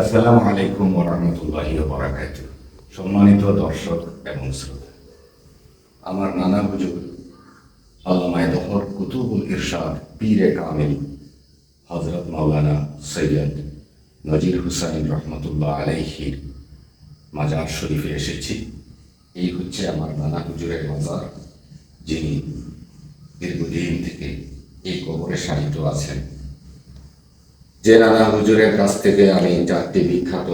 আসসালামু আলাইকুম ওরহমতুল্লাহ বরাকাত সম্মানিত দর্শক এবং শ্রোতা, আমার নানা হুজুর, আল্লামায় দহর, কুতুবুল ইরশাদ, পীরে কামিল হজরত মাওলানা সৈয়দ নজির হুসাইন রহমতুল্লাহ আলাইহির মাজার শরীফে এসেছি। এই হচ্ছে আমার নানা হুজুরের মাজার, যিনি দীর্ঘদিন থেকে এই কবরে সাহিত্য আছেন। যে নানা হুজুরের কাছ থেকে আমি চারটি বিখ্যাত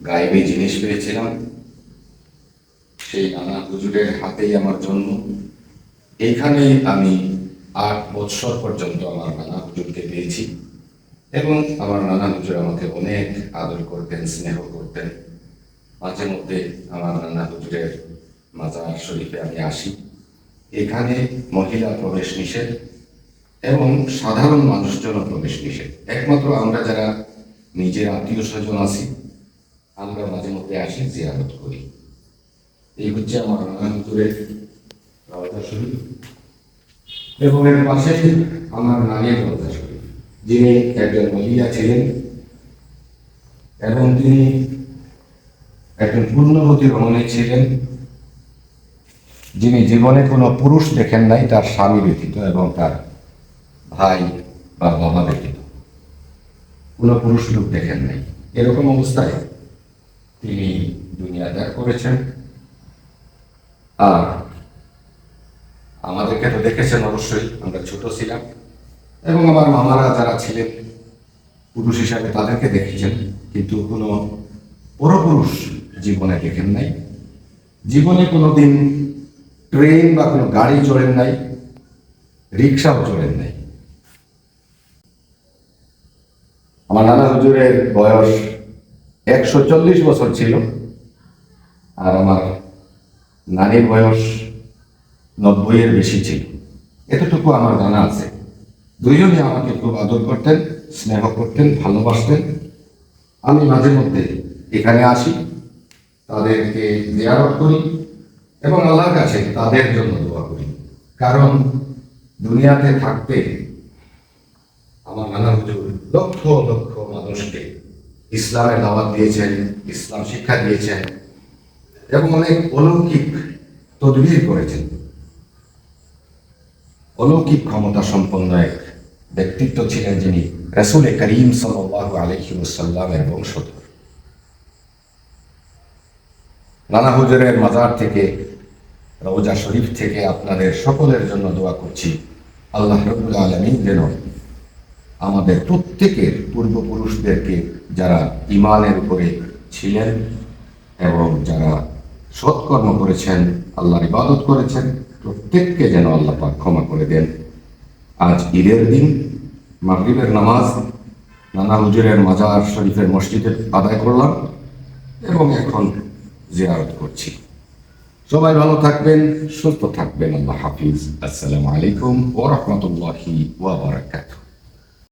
গায়েবী জিনিস পেয়েছিলাম, সেই নানা হুজুরের হাতেই আমার জন্ম। এইখানেই আমি আট বৎসর পর্যন্ত আমার নানা হুজুরকে পেয়েছি এবং আমার নানা হুজুর আমাকে অনেক আদর করতেন, স্নেহ করতেন। মাঝে মধ্যে আমার নানা হুজুরের মাজার শরীফে আমি আসি। এখানে মহিলা প্রবেশ নিষেধ। এবং সাধারণ মানুষজন প্রবেশ নিষেধ। একমাত্র আমরা যারা নিজের আত্মীয় স্বজন আছি, আমরা মাঝে মধ্যে আসি, জিয়ারত করি। এই হচ্ছে আমার শরীফ। এবং এর পাশে আমার নানির রওজা শরীফ। যিনি একজন মহিলা ছিলেন এবং তিনি একজন পূর্ণবতী রমণী ছিলেন, যিনি জীবনে কোনো পুরুষ দেখেন নাই, তার স্বামী ব্যতীত এবং তার ভাই বা বাবা ব্যতীত কোনো পুরুষ লোক দেখেন নাই। এরকম অবস্থায় তিনি দুনিয়া ত্যাগ করেছেন। আর আমাদেরকে তো দেখেছেন অবশ্যই, আমরা ছোট ছিলাম। এবং আমার মামারা যারা ছিলেন, পুরুষ হিসাবে তাদেরকে দেখেছেন। কিন্তু কোনো পরপুরুষ জীবনে দেখেন নাই। জীবনে কোনোদিন ট্রেন বা কোনো গাড়ি চড়েন নাই, রিক্সাও চড়েন নাই আমার নানা হুজুরের বয়স একশো চল্লিশ বছর ছিল আর আমার নানির বয়স নব্বইয়ের বেশি ছিল। এতটুকু আমার জানা আছে। দুইজনই আমাকে খুব আদর করতেন, স্নেহ করতেন, ভালোবাসতেন। আমি মাঝে মধ্যে এখানে আসি, তাদেরকে জিয়ারত করি এবং আল্লাহর কাছে তাদের জন্য দোয়া করি। কারণ দুনিয়াতে থাকতে আমার নানা হুজুর লক্ষ লক্ষ মানুষকে ইসলামের দাওয়াত দিয়েছেন, ইসলাম শিক্ষা দিয়েছেন এবং অনেক অলৌকিক তদবির করেছেন। অলৌকিক ক্ষমতা সম্পন্ন এক ব্যক্তিত্ব ছিলেন যিনি রসুল করিম সাল্লাহ আলহিউসাল্লামের বংশধর। নানা হুজুরের মাজার থেকে, রওজা শরীফ থেকে আপনাদের সকলের জন্য দোয়া করছি, আল্লাহ রবুল আলমিন যেন আমাদের প্রত্যেকের পূর্বপুরুষদেরকে যারা ইমানের উপরে ছিলেন এবং যারা সৎকর্ম করেছেন, আল্লাহর ইবাদত করেছেন, প্রত্যেককে যেন আল্লাহ পাক ক্ষমা করে দেন। আজ ঈদের দিন, মাগরিবের নামাজ, নানা হুজুরের মাজার শরীফের মসজিদে আদায় করলাম এবং এখন জিয়ারত করছি। সবাই ভালো থাকবেন, সুস্থ থাকবেন। আল্লাহ হাফিজ। আসসালামু আলাইকুম ওয়া রাহমাতুল্লাহি ওয়া বারাকাতুহু।